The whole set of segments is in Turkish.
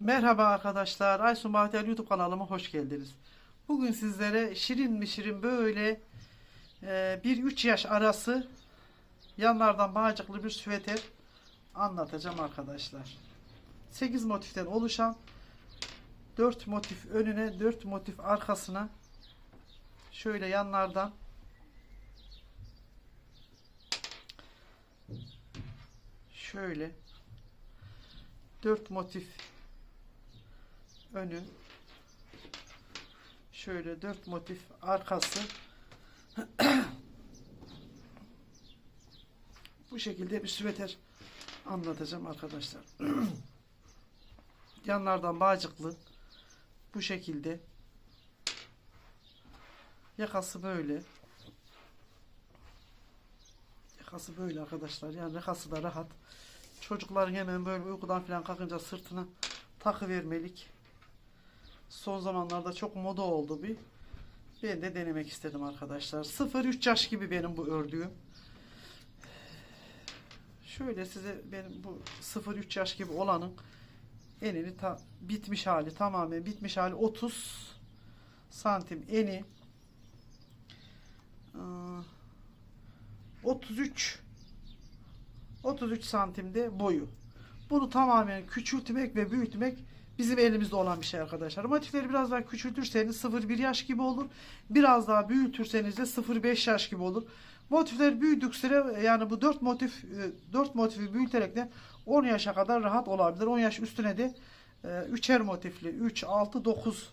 Merhaba arkadaşlar. Aysun Bahtiyer YouTube kanalıma hoş geldiniz. Bugün sizlere şirin mi şirin böyle e, 1-3 yaş arası yanlardan bağcıklı bir süveter anlatacağım arkadaşlar. 8 motiften oluşan 4 motif önüne 4 motif arkasına şöyle yanlardan şöyle 4 motif önü. Şöyle dört motif arkası. Bu şekilde bir süveter anlatacağım arkadaşlar. Yanlardan bağcıklı. Bu şekilde. Yakası böyle. Yakası böyle arkadaşlar. Yani yakası da rahat. Çocukların hemen böyle uykudan falan kalkınca sırtına takı vermelik son zamanlarda çok moda oldu bir. Ben de denemek istedim arkadaşlar. 0-3 yaş gibi benim bu ördüğüm. Şöyle size benim bu 0-3 yaş gibi olanın enini ta, bitmiş hali tamamen bitmiş hali 30 santim eni Ee, 33 33 santimde boyu. Bunu tamamen küçültmek ve büyütmek bizim elimizde olan bir şey arkadaşlar. Motifleri biraz daha küçültürseniz 0-1 yaş gibi olur. Biraz daha büyütürseniz de 0-5 yaş gibi olur. Motifler büyüdükçe yani bu 4 motif 4 motifi büyüterek de 10 yaşa kadar rahat olabilir. 10 yaş üstüne de 3'er motifli 3, 6, 9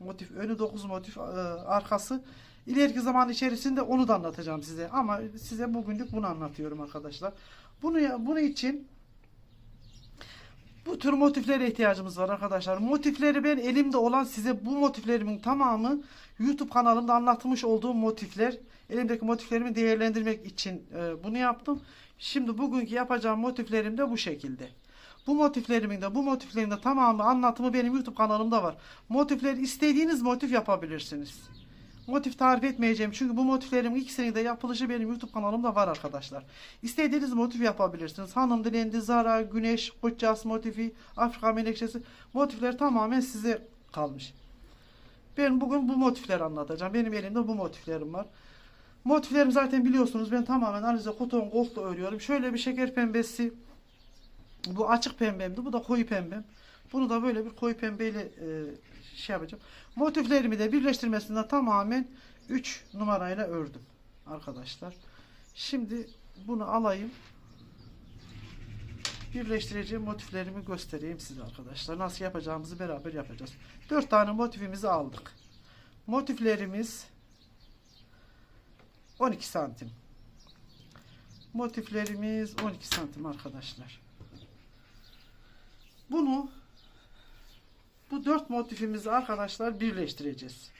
motif önü 9 motif e, arkası ileriki zaman içerisinde onu da anlatacağım size ama size bugünlük bunu anlatıyorum arkadaşlar. Bunu bunu için bu tür motiflere ihtiyacımız var arkadaşlar. Motifleri ben elimde olan size bu motiflerimin tamamı YouTube kanalımda anlatmış olduğum motifler. Elimdeki motiflerimi değerlendirmek için e, bunu yaptım. Şimdi bugünkü yapacağım motiflerim de bu şekilde. Bu motiflerimin de bu motiflerin de tamamı anlatımı benim YouTube kanalımda var. Motifleri istediğiniz motif yapabilirsiniz. Motif tarif etmeyeceğim çünkü bu motiflerin ikisinin de yapılışı benim YouTube kanalımda var arkadaşlar. İstediğiniz motif yapabilirsiniz. Hanım dilendi, Zara, Güneş, Kutças motifi, Afrika menekşesi motifler tamamen size kalmış. Ben bugün bu motifleri anlatacağım. Benim elimde bu motiflerim var. Motiflerim zaten biliyorsunuz ben tamamen alize koton gold'la örüyorum. Şöyle bir şeker pembesi. Bu açık pembemdi. Bu da koyu pembem. Bunu da böyle bir koyu pembeyle e, şey yapacağım. Motiflerimi de birleştirmesinde tamamen 3 numarayla ördüm arkadaşlar. Şimdi bunu alayım. Birleştireceğim motiflerimi göstereyim size arkadaşlar. Nasıl yapacağımızı beraber yapacağız. 4 tane motifimizi aldık. Motiflerimiz 12 santim. Motiflerimiz 12 santim arkadaşlar. Bunu bu dört motifimizi arkadaşlar birleştireceğiz.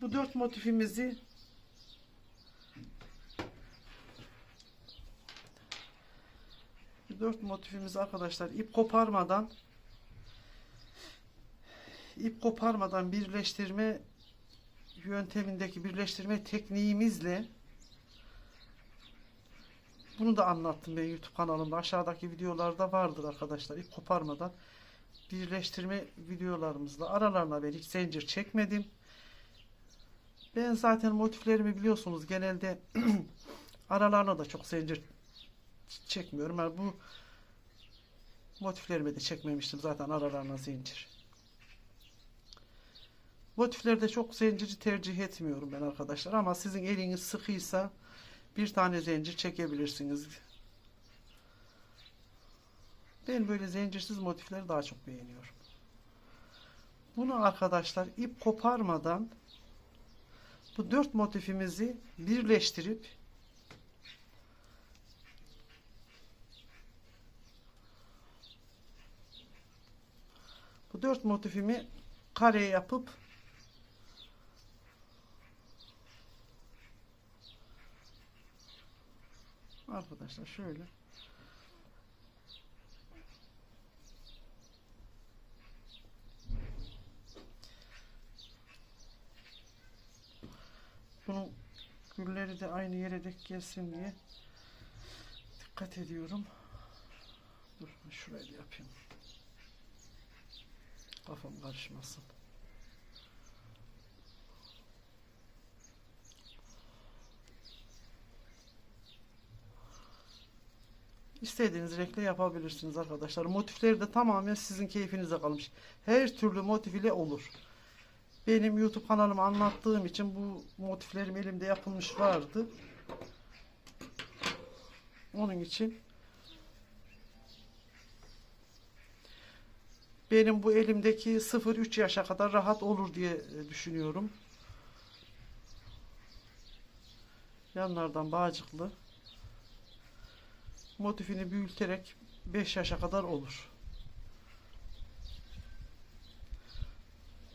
Bu dört motifimizi dört motifimizi arkadaşlar ip koparmadan ip koparmadan birleştirme yöntemindeki birleştirme tekniğimizle bunu da anlattım ben YouTube kanalımda. Aşağıdaki videolarda vardır arkadaşlar. İp koparmadan birleştirme videolarımızda aralarına ben hiç zincir çekmedim. Ben zaten motiflerimi biliyorsunuz genelde aralarına da çok zincir çekmiyorum. Yani bu motiflerimi de çekmemiştim zaten aralarına zincir. Motiflerde çok zinciri tercih etmiyorum ben arkadaşlar ama sizin eliniz sıkıysa bir tane zincir çekebilirsiniz. Ben böyle zincirsiz motifleri daha çok beğeniyorum. Bunu arkadaşlar ip koparmadan bu dört motifimizi birleştirip bu dört motifimi kare yapıp Arkadaşlar şöyle. Bunun gülleri de aynı yere denk gelsin diye Dikkat ediyorum. Dur şurayı yapayım. Kafam karışmasın. İstediğiniz renkle yapabilirsiniz arkadaşlar. Motifleri de tamamen sizin keyfinize kalmış. Her türlü motif ile olur. Benim YouTube kanalımı anlattığım için bu motiflerim elimde yapılmış vardı. Onun için benim bu elimdeki 0-3 yaşa kadar rahat olur diye düşünüyorum. Yanlardan bağcıklı. Motifini büyüterek 5 yaşa kadar olur.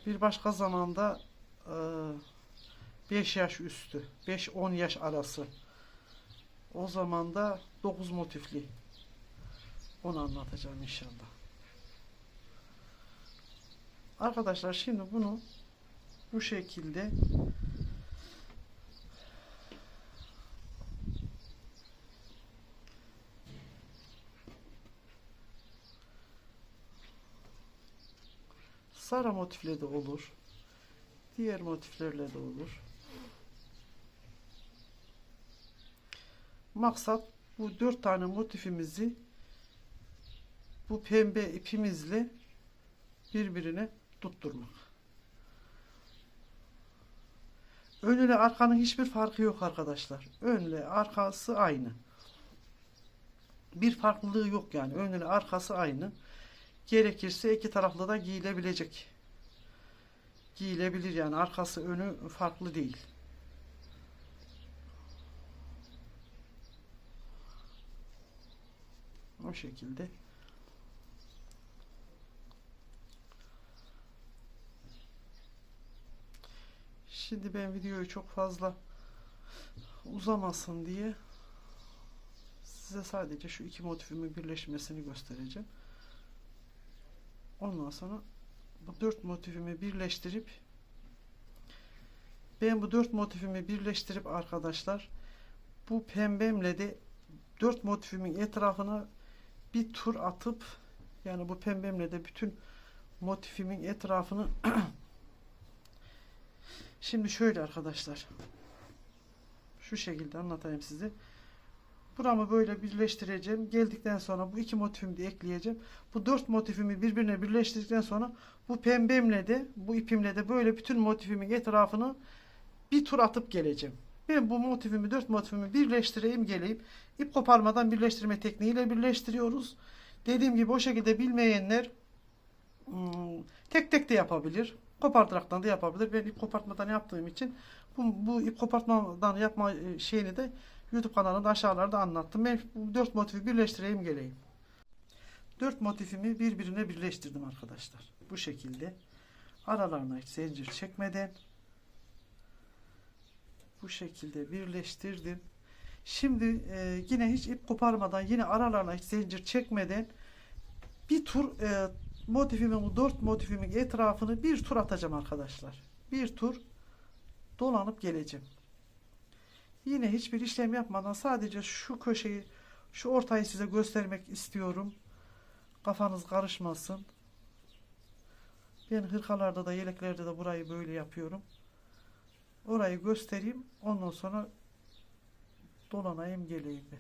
Bir başka zamanda 5 yaş üstü, 5-10 yaş arası. O zaman da 9 motifli. Onu anlatacağım inşallah. Arkadaşlar şimdi bunu bu şekilde sarı motifle de olur. Diğer motiflerle de olur. Maksat bu dört tane motifimizi bu pembe ipimizle birbirine tutturmak. Önüne arkanın hiçbir farkı yok arkadaşlar. Önle arkası aynı. Bir farklılığı yok yani. Önüne arkası aynı. Gerekirse iki taraflı da giyilebilecek. Giyilebilir yani. Arkası önü farklı değil. O şekilde. Şimdi ben videoyu çok fazla uzamasın diye size sadece şu iki motifimin birleşmesini göstereceğim. Ondan sonra bu dört motifimi birleştirip ben bu dört motifimi birleştirip arkadaşlar bu pembemle de dört motifimin etrafına bir tur atıp yani bu pembemle de bütün motifimin etrafını şimdi şöyle arkadaşlar şu şekilde anlatayım size buramı böyle birleştireceğim. Geldikten sonra bu iki motifimi de ekleyeceğim. Bu dört motifimi birbirine birleştirdikten sonra bu pembemle de bu ipimle de böyle bütün motifimin etrafını bir tur atıp geleceğim. Ben bu motifimi dört motifimi birleştireyim geleyim. İp koparmadan birleştirme tekniğiyle birleştiriyoruz. Dediğim gibi o şekilde bilmeyenler hmm, tek tek de yapabilir. Kopartaraktan da yapabilir. Ben ip kopartmadan yaptığım için bu, bu ip kopartmadan yapma e, şeyini de YouTube kanalında aşağılarda anlattım. Ben bu dört motifi birleştireyim geleyim. Dört motifimi birbirine birleştirdim arkadaşlar. Bu şekilde aralarına hiç zincir çekmeden bu şekilde birleştirdim. Şimdi e, yine hiç ip koparmadan yine aralarına hiç zincir çekmeden bir tur e, motifimin bu dört motifimin etrafını bir tur atacağım arkadaşlar. Bir tur dolanıp geleceğim. Yine hiçbir işlem yapmadan sadece şu köşeyi, şu ortayı size göstermek istiyorum. Kafanız karışmasın. Ben hırkalarda da yeleklerde de burayı böyle yapıyorum. Orayı göstereyim. Ondan sonra dolanayım geleyim ben.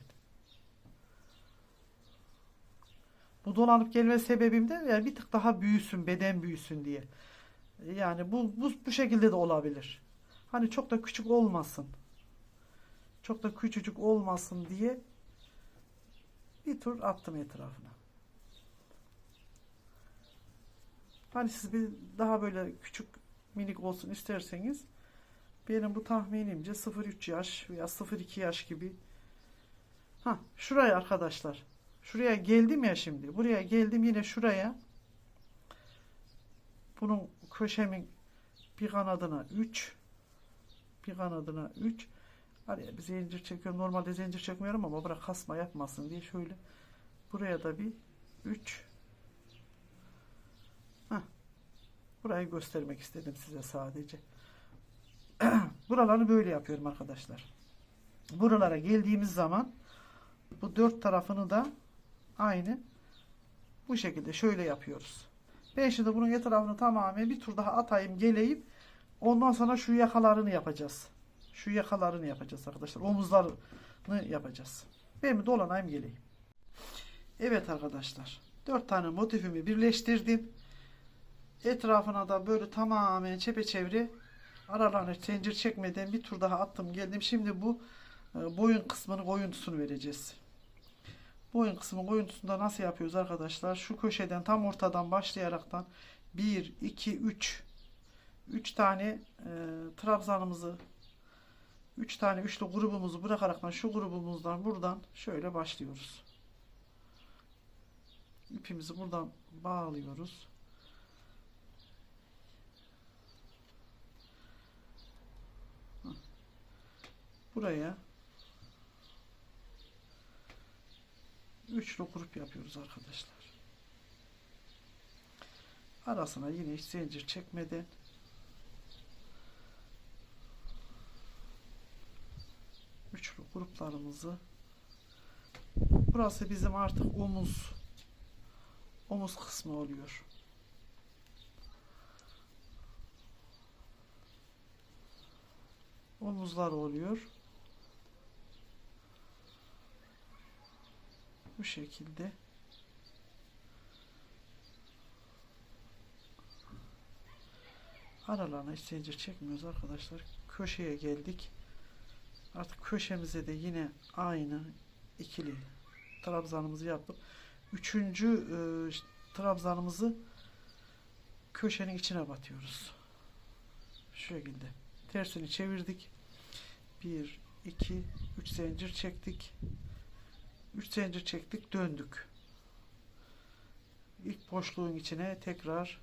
Bu dolanıp gelme sebebim de yani bir tık daha büyüsün, beden büyüsün diye. Yani bu, bu, bu şekilde de olabilir. Hani çok da küçük olmasın çok da küçücük olmasın diye bir tur attım etrafına. Hani siz bir daha böyle küçük minik olsun isterseniz benim bu tahminimce 0-3 yaş veya 0-2 yaş gibi. Ha şuraya arkadaşlar. Şuraya geldim ya şimdi. Buraya geldim yine şuraya. Bunun köşemin bir kanadına 3 bir kanadına 3 Araya bir zincir çekiyorum. Normalde zincir çekmiyorum ama bırak kasma yapmasın diye şöyle buraya da bir 3 Burayı göstermek istedim size sadece. Buraları böyle yapıyorum arkadaşlar. Buralara geldiğimiz zaman Bu dört tarafını da aynı bu şekilde şöyle yapıyoruz. Ben şimdi bunun etrafını tamamen bir tur daha atayım geleyim. Ondan sonra şu yakalarını yapacağız. Şu yakalarını yapacağız arkadaşlar. Omuzlarını yapacağız. Ben bir dolanayım geleyim. Evet arkadaşlar. Dört tane motifimi birleştirdim. Etrafına da böyle tamamen çepeçevre aralarına zincir çekmeden bir tur daha attım geldim. Şimdi bu e, boyun kısmının oyuntusunu vereceğiz. Boyun kısmının oyuntusunda nasıl yapıyoruz arkadaşlar? Şu köşeden tam ortadan başlayaraktan 1, 2, 3 3 tane e, trabzanımızı 3 tane üçlü grubumuzu bırakaraktan şu grubumuzdan buradan şöyle başlıyoruz. İpimizi buradan bağlıyoruz. Buraya üçlü grup yapıyoruz arkadaşlar. Arasına yine hiç zincir çekmeden üçlü gruplarımızı burası bizim artık omuz omuz kısmı oluyor. Omuzlar oluyor. Bu şekilde. Aralarına hiç zincir çekmiyoruz arkadaşlar. Köşeye geldik. Artık köşemize de yine aynı ikili trabzanımızı yapıp üçüncü e, trabzanımızı köşenin içine batıyoruz. Şu şekilde. Tersini çevirdik. 1 2 3 zincir çektik. 3 zincir çektik, döndük. İlk boşluğun içine tekrar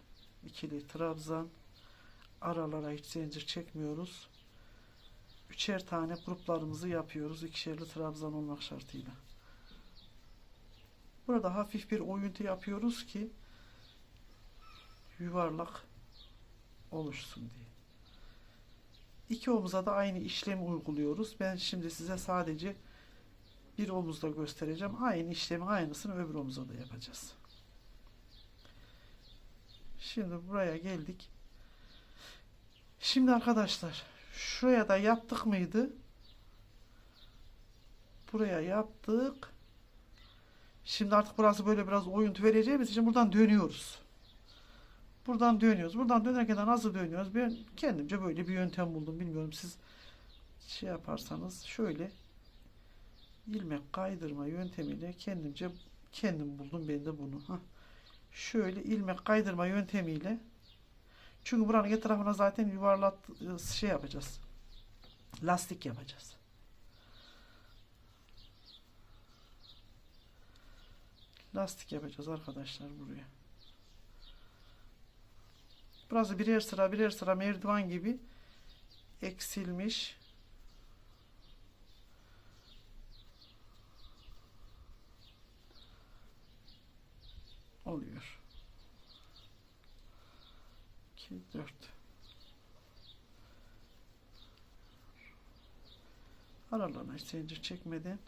ikili trabzan aralara hiç zincir çekmiyoruz. Üçer tane gruplarımızı yapıyoruz. ikişerli trabzan olmak şartıyla. Burada hafif bir oyuntu yapıyoruz ki yuvarlak oluşsun diye. İki omuza da aynı işlemi uyguluyoruz. Ben şimdi size sadece bir omuzda göstereceğim. Aynı işlemin aynısını öbür omuza da yapacağız. Şimdi buraya geldik. Şimdi arkadaşlar şuraya da yaptık mıydı? Buraya yaptık. Şimdi artık burası böyle biraz oyuntu vereceğimiz için buradan dönüyoruz. Buradan dönüyoruz. Buradan dönerken de nasıl dönüyoruz? Ben kendimce böyle bir yöntem buldum. Bilmiyorum siz şey yaparsanız şöyle ilmek kaydırma yöntemiyle kendimce kendim buldum ben de bunu. Hah. Şöyle ilmek kaydırma yöntemiyle çünkü buranın etrafına zaten yuvarlat şey yapacağız. Lastik yapacağız. Lastik yapacağız arkadaşlar buraya. Burası birer sıra birer sıra merdiven gibi eksilmiş. oluyor. 2 4 Aralarına hiç zincir çekmeden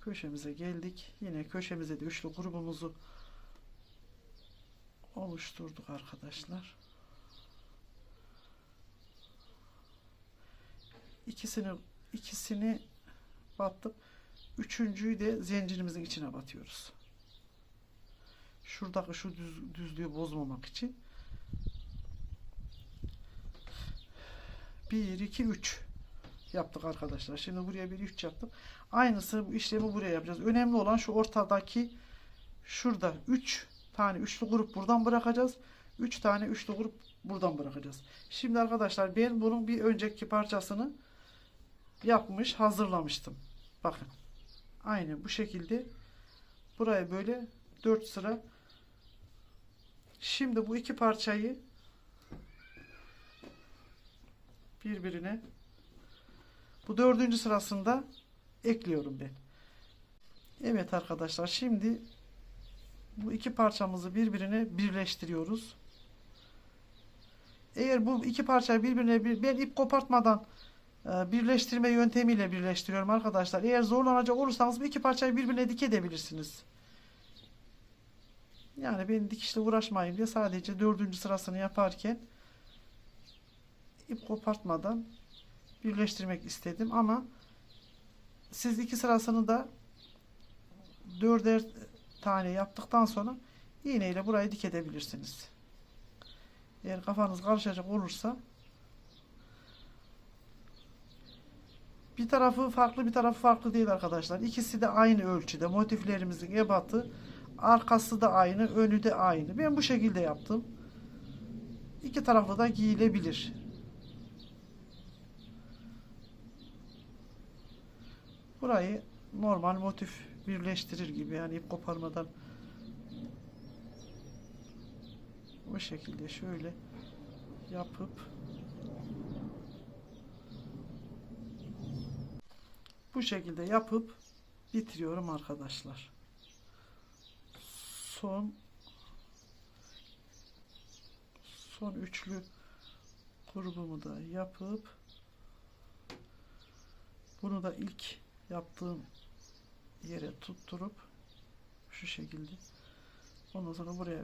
köşemize geldik. Yine köşemize de üçlü grubumuzu oluşturduk arkadaşlar. ikisini ikisini battık. Üçüncüyü de zincirimizin içine batıyoruz. Şuradaki şu düz, düzlüğü bozmamak için. 1 2 3 yaptık arkadaşlar. Şimdi buraya bir 3 yaptık. Aynısı işlemi buraya yapacağız. Önemli olan şu ortadaki şurada 3 tane üçlü grup buradan bırakacağız. 3 tane üçlü grup buradan bırakacağız. Şimdi arkadaşlar ben bunun bir önceki parçasını yapmış, hazırlamıştım. Bakın. Aynı bu şekilde buraya böyle 4 sıra Şimdi bu iki parçayı birbirine bu dördüncü sırasında ekliyorum ben. Evet arkadaşlar şimdi bu iki parçamızı birbirine birleştiriyoruz. Eğer bu iki parçayı birbirine bir, ben ip kopartmadan birleştirme yöntemiyle birleştiriyorum arkadaşlar. Eğer zorlanacak olursanız bu iki parçayı birbirine dikebilirsiniz. Yani ben dikişle uğraşmayayım diye sadece dördüncü sırasını yaparken ip kopartmadan birleştirmek istedim ama siz iki sırasını da dörder tane yaptıktan sonra iğneyle burayı dik edebilirsiniz. Eğer kafanız karışacak olursa bir tarafı farklı bir tarafı farklı değil arkadaşlar. İkisi de aynı ölçüde. Motiflerimizin ebatı arkası da aynı, önü de aynı. Ben bu şekilde yaptım. İki taraflı da giyilebilir. Burayı normal motif birleştirir gibi yani ip koparmadan bu şekilde şöyle yapıp bu şekilde yapıp bitiriyorum arkadaşlar. Son son üçlü grubumu da yapıp bunu da ilk yaptığım yere tutturup şu şekilde. Ondan sonra buraya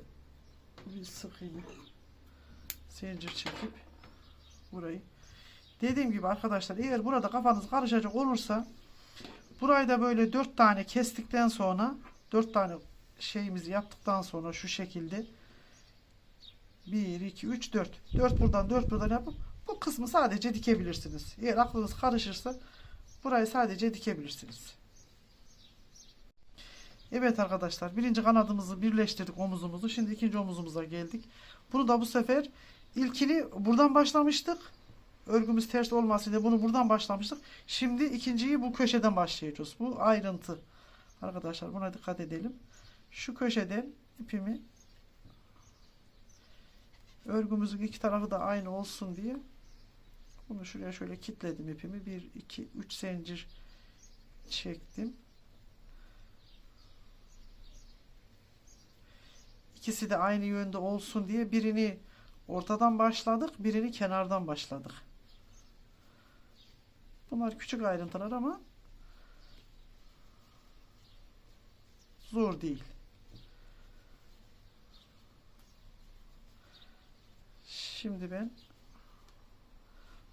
bir sık iğne zincir çekip burayı. Dediğim gibi arkadaşlar eğer burada kafanız karışacak olursa burayı da böyle dört tane kestikten sonra dört tane şeyimizi yaptıktan sonra şu şekilde 1 2 3 4 4 buradan 4 buradan yapıp bu kısmı sadece dikebilirsiniz. Eğer aklınız karışırsa burayı sadece dikebilirsiniz. Evet arkadaşlar birinci kanadımızı birleştirdik omuzumuzu. Şimdi ikinci omuzumuza geldik. Bunu da bu sefer ilkini buradan başlamıştık. Örgümüz ters olmasın diye bunu buradan başlamıştık. Şimdi ikinciyi bu köşeden başlayacağız. Bu ayrıntı. Arkadaşlar buna dikkat edelim. Şu köşeden ipimi örgümüzün iki tarafı da aynı olsun diye bunu şuraya şöyle kilitledim ipimi. 1 2 3 zincir çektim. İkisi de aynı yönde olsun diye birini ortadan başladık, birini kenardan başladık. Bunlar küçük ayrıntılar ama zor değil. Şimdi ben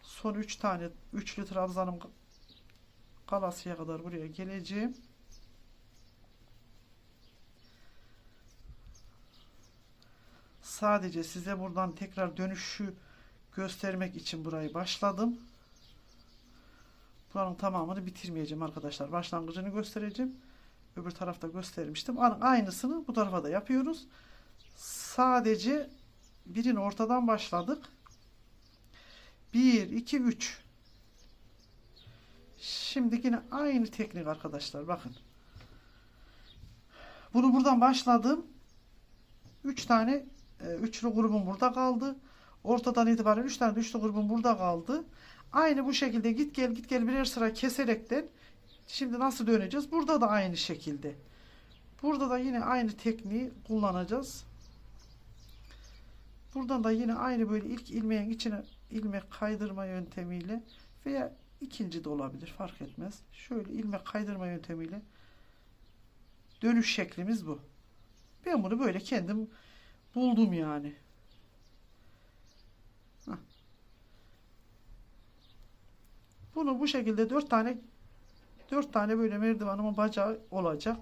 son 3 tane üçlü trabzanım kalasıya kadar buraya geleceğim. Sadece size buradan tekrar dönüşü göstermek için burayı başladım. Buranın tamamını bitirmeyeceğim arkadaşlar. Başlangıcını göstereceğim. Öbür tarafta göstermiştim. Aynısını bu tarafa da yapıyoruz. Sadece birin ortadan başladık. 1, 2, 3. Şimdi yine aynı teknik arkadaşlar. Bakın. Bunu buradan başladım. 3 tane e, üçlü grubum burada kaldı. Ortadan itibaren 3 tane üçlü grubum burada kaldı. Aynı bu şekilde git gel git gel birer sıra keserekten şimdi nasıl döneceğiz? Burada da aynı şekilde. Burada da yine aynı tekniği kullanacağız. Buradan da yine aynı böyle ilk ilmeğin içine ilmek kaydırma yöntemiyle veya ikinci de olabilir fark etmez. Şöyle ilmek kaydırma yöntemiyle dönüş şeklimiz bu. Ben bunu böyle kendim buldum yani. Bunu bu şekilde dört tane dört tane böyle merdivanımın bacağı olacak.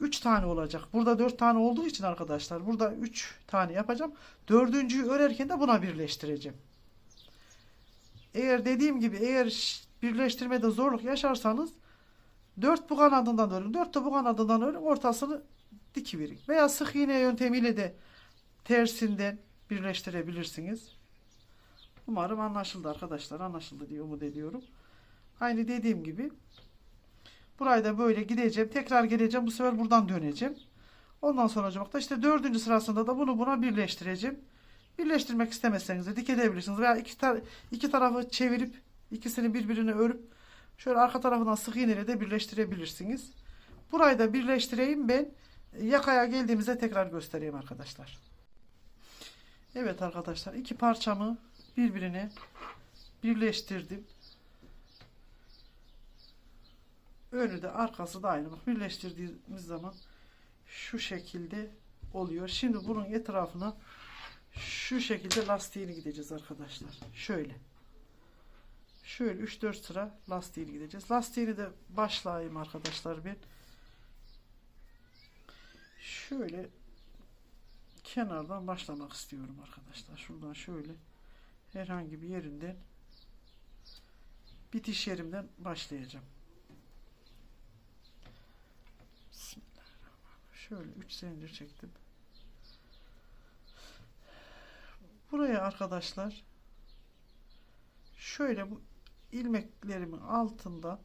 3 tane olacak. Burada 4 tane olduğu için arkadaşlar burada 3 tane yapacağım. Dördüncüyü örerken de buna birleştireceğim. Eğer dediğim gibi eğer birleştirmede zorluk yaşarsanız 4 bu kanadından örün. 4 de bu kanadından örün. Ortasını dikiverin. Veya sık iğne yöntemiyle de tersinden birleştirebilirsiniz. Umarım anlaşıldı arkadaşlar. Anlaşıldı diye umut ediyorum. Aynı dediğim gibi Burayı da böyle gideceğim. Tekrar geleceğim. Bu sefer buradan döneceğim. Ondan sonra da işte dördüncü sırasında da bunu buna birleştireceğim. Birleştirmek istemezseniz de dik edebilirsiniz. Veya iki, tar iki tarafı çevirip ikisini birbirine örüp şöyle arka tarafından sık iğneyle de birleştirebilirsiniz. Burayı da birleştireyim ben. Yakaya geldiğimizde tekrar göstereyim arkadaşlar. Evet arkadaşlar iki parçamı birbirine birleştirdim. Önü de arkası da aynı. Birleştirdiğimiz zaman şu şekilde oluyor. Şimdi bunun etrafına şu şekilde lastiğini gideceğiz arkadaşlar. Şöyle. Şöyle 3-4 sıra lastiğini gideceğiz. Lastiğini de başlayayım arkadaşlar ben. Şöyle kenardan başlamak istiyorum arkadaşlar. Şuradan şöyle herhangi bir yerinden bitiş yerimden başlayacağım. Şöyle 3 zincir çektim. Buraya arkadaşlar şöyle bu ilmeklerimin altından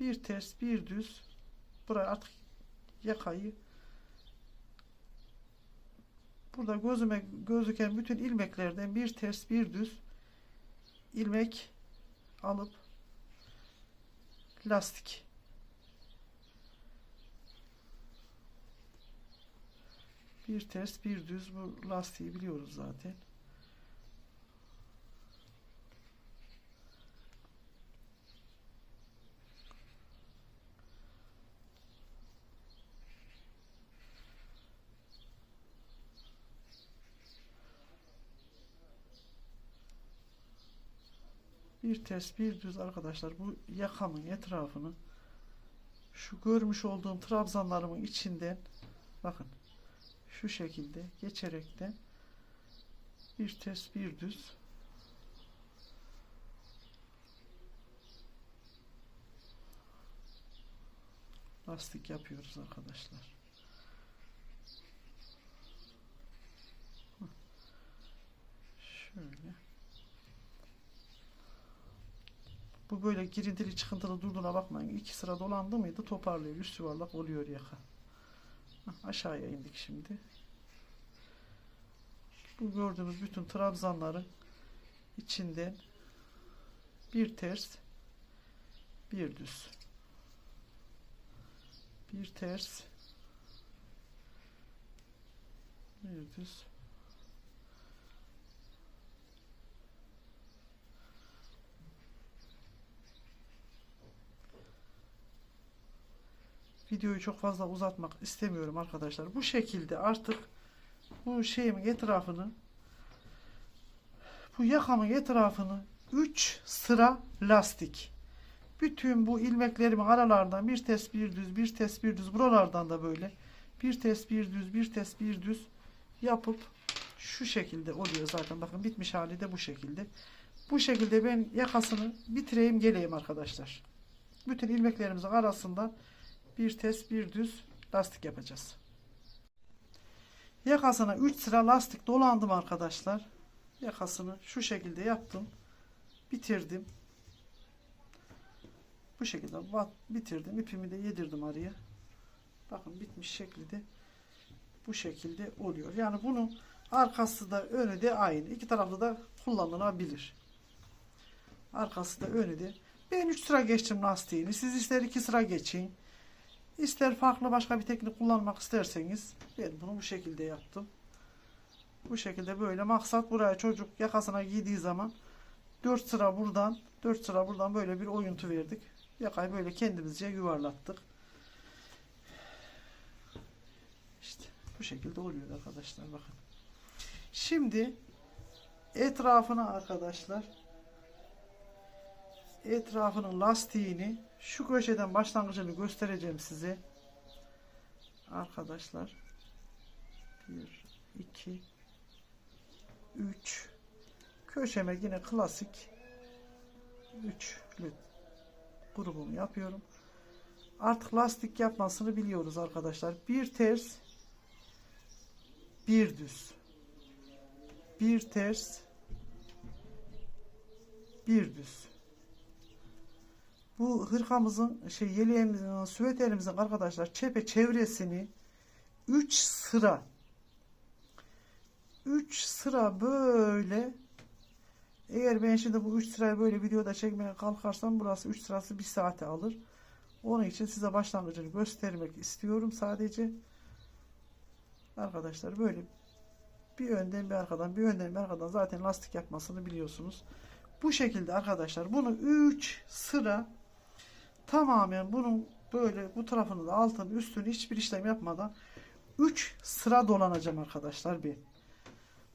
bir ters bir düz buraya artık yakayı burada gözüme gözüken bütün ilmeklerden bir ters bir düz ilmek alıp lastik bir ters bir düz bu lastiği biliyoruz zaten. Bir ters bir düz arkadaşlar bu yakamın etrafını şu görmüş olduğum trabzanlarımın içinden bakın şu şekilde geçerekten bir ters bir düz lastik yapıyoruz arkadaşlar. Şöyle. Bu böyle girintili çıkıntılı durduğuna bakmayın. İki sıra dolandı mıydı toparlıyor. Üst yuvarlak oluyor yaka. Aşağıya indik şimdi. Bu gördüğümüz bütün trabzanların içinden bir ters bir düz bir ters bir düz videoyu çok fazla uzatmak istemiyorum arkadaşlar. Bu şekilde artık bu şeyimin etrafını bu yakamın etrafını 3 sıra lastik. Bütün bu ilmeklerimin aralardan bir ters bir düz bir ters bir düz buralardan da böyle bir ters bir düz bir ters bir düz yapıp şu şekilde oluyor zaten. Bakın bitmiş hali de bu şekilde. Bu şekilde ben yakasını bitireyim geleyim arkadaşlar. Bütün ilmeklerimizin arasından bir ters bir düz lastik yapacağız. Yakasına 3 sıra lastik dolandım arkadaşlar. Yakasını şu şekilde yaptım. Bitirdim. Bu şekilde bitirdim. İpimi de yedirdim araya. Bakın bitmiş şekli de bu şekilde oluyor. Yani bunun arkası da önü de aynı. İki taraflı da kullanılabilir. Arkası da önü de. Ben 3 sıra geçtim lastiğini. Siz ister 2 sıra geçin. İster farklı başka bir teknik kullanmak isterseniz ben bunu bu şekilde yaptım. Bu şekilde böyle maksat buraya çocuk yakasına giydiği zaman 4 sıra buradan 4 sıra buradan böyle bir oyuntu verdik. Yakayı böyle kendimizce yuvarlattık. İşte bu şekilde oluyor arkadaşlar bakın. Şimdi etrafına arkadaşlar etrafının lastiğini şu köşeden başlangıcını göstereceğim size. Arkadaşlar 1 2 3 köşeme yine klasik üçlü grubumu yapıyorum. Artık lastik yapmasını biliyoruz arkadaşlar. Bir ters bir düz bir ters bir düz bu hırkamızın şey yeleğimizin süveterimizin arkadaşlar çepe çevresini 3 sıra 3 sıra böyle eğer ben şimdi bu 3 sırayı böyle videoda çekmeye kalkarsam burası 3 sırası 1 saate alır. Onun için size başlangıcını göstermek istiyorum sadece. Arkadaşlar böyle Bir önden bir arkadan, bir önden bir arkadan zaten lastik yapmasını biliyorsunuz. Bu şekilde arkadaşlar bunu 3 sıra tamamen bunun böyle bu tarafını da altını üstünü hiçbir işlem yapmadan 3 sıra dolanacağım arkadaşlar bir.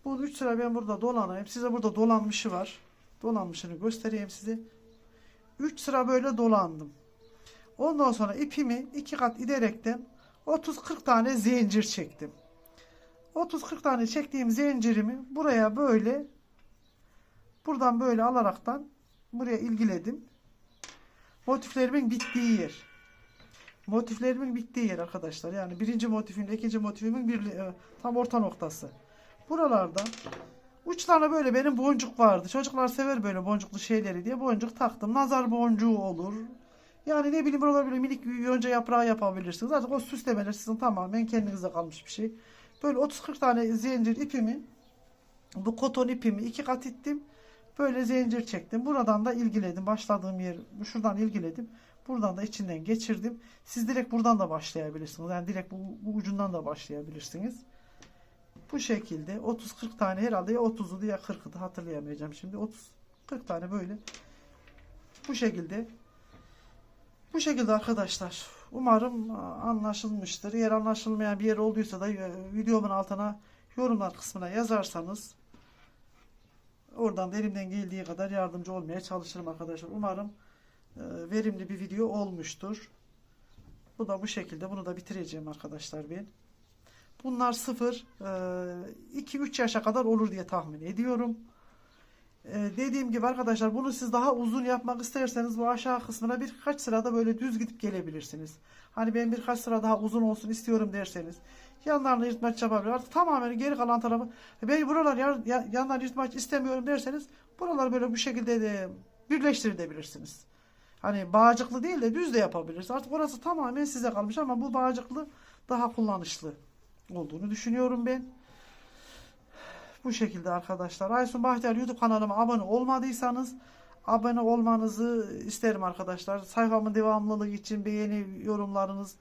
Bu 3 sıra ben burada dolanayım. Size burada dolanmışı var. Dolanmışını göstereyim size. 3 sıra böyle dolandım. Ondan sonra ipimi iki kat ilerekten 30-40 tane zincir çektim. 30-40 tane çektiğim zincirimi buraya böyle buradan böyle alaraktan buraya ilgiledim. Motiflerimin bittiği yer. Motiflerimin bittiği yer arkadaşlar. Yani birinci motifimle ikinci motifimin bir, e, tam orta noktası. Buralarda uçlarına böyle benim boncuk vardı. Çocuklar sever böyle boncuklu şeyleri diye boncuk taktım. Nazar boncuğu olur. Yani ne bileyim buralar böyle minik yonca yaprağı yapabilirsiniz. Artık o süslemeler sizin tamamen kendinize kalmış bir şey. Böyle 30-40 tane zincir ipimi bu koton ipimi iki kat ittim. Böyle zincir çektim. Buradan da ilgiledim. Başladığım yer şuradan ilgiledim. Buradan da içinden geçirdim. Siz direkt buradan da başlayabilirsiniz. Yani direkt bu, bu ucundan da başlayabilirsiniz. Bu şekilde 30-40 tane herhalde ya 30'u ya 40'ı da hatırlayamayacağım şimdi. 30 40 tane böyle bu şekilde bu şekilde arkadaşlar. Umarım anlaşılmıştır. Eğer anlaşılmayan bir yer olduysa da e, videomun altına yorumlar kısmına yazarsanız oradan da elimden geldiği kadar yardımcı olmaya çalışırım arkadaşlar. Umarım e, verimli bir video olmuştur. Bu da bu şekilde. Bunu da bitireceğim arkadaşlar ben. Bunlar 0 2-3 yaşa kadar olur diye tahmin ediyorum. E, dediğim gibi arkadaşlar bunu siz daha uzun yapmak isterseniz bu aşağı kısmına birkaç sırada böyle düz gidip gelebilirsiniz. Hani ben birkaç sıra daha uzun olsun istiyorum derseniz yanlarını yırtmaç yapabilir. Artık tamamen geri kalan tarafı ben buralar yan, yan- yanlar yırtmaç istemiyorum derseniz buralar böyle bu şekilde de birleştirebilirsiniz. Hani bağcıklı değil de düz de yapabilirsiniz. Artık orası tamamen size kalmış ama bu bağcıklı daha kullanışlı olduğunu düşünüyorum ben. Bu şekilde arkadaşlar. Aysun Bahtiyar YouTube kanalıma abone olmadıysanız abone olmanızı isterim arkadaşlar. Sayfamın devamlılığı için beğeni yorumlarınız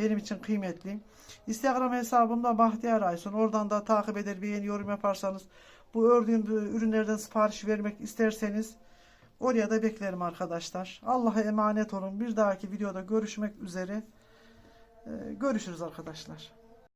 benim için kıymetli. Instagram hesabımda Bahtiyar Aysun. Oradan da takip eder beğeni yorum yaparsanız bu ördüğüm ürünlerden sipariş vermek isterseniz oraya da beklerim arkadaşlar. Allah'a emanet olun. Bir dahaki videoda görüşmek üzere. Ee, Görüşürüz arkadaşlar.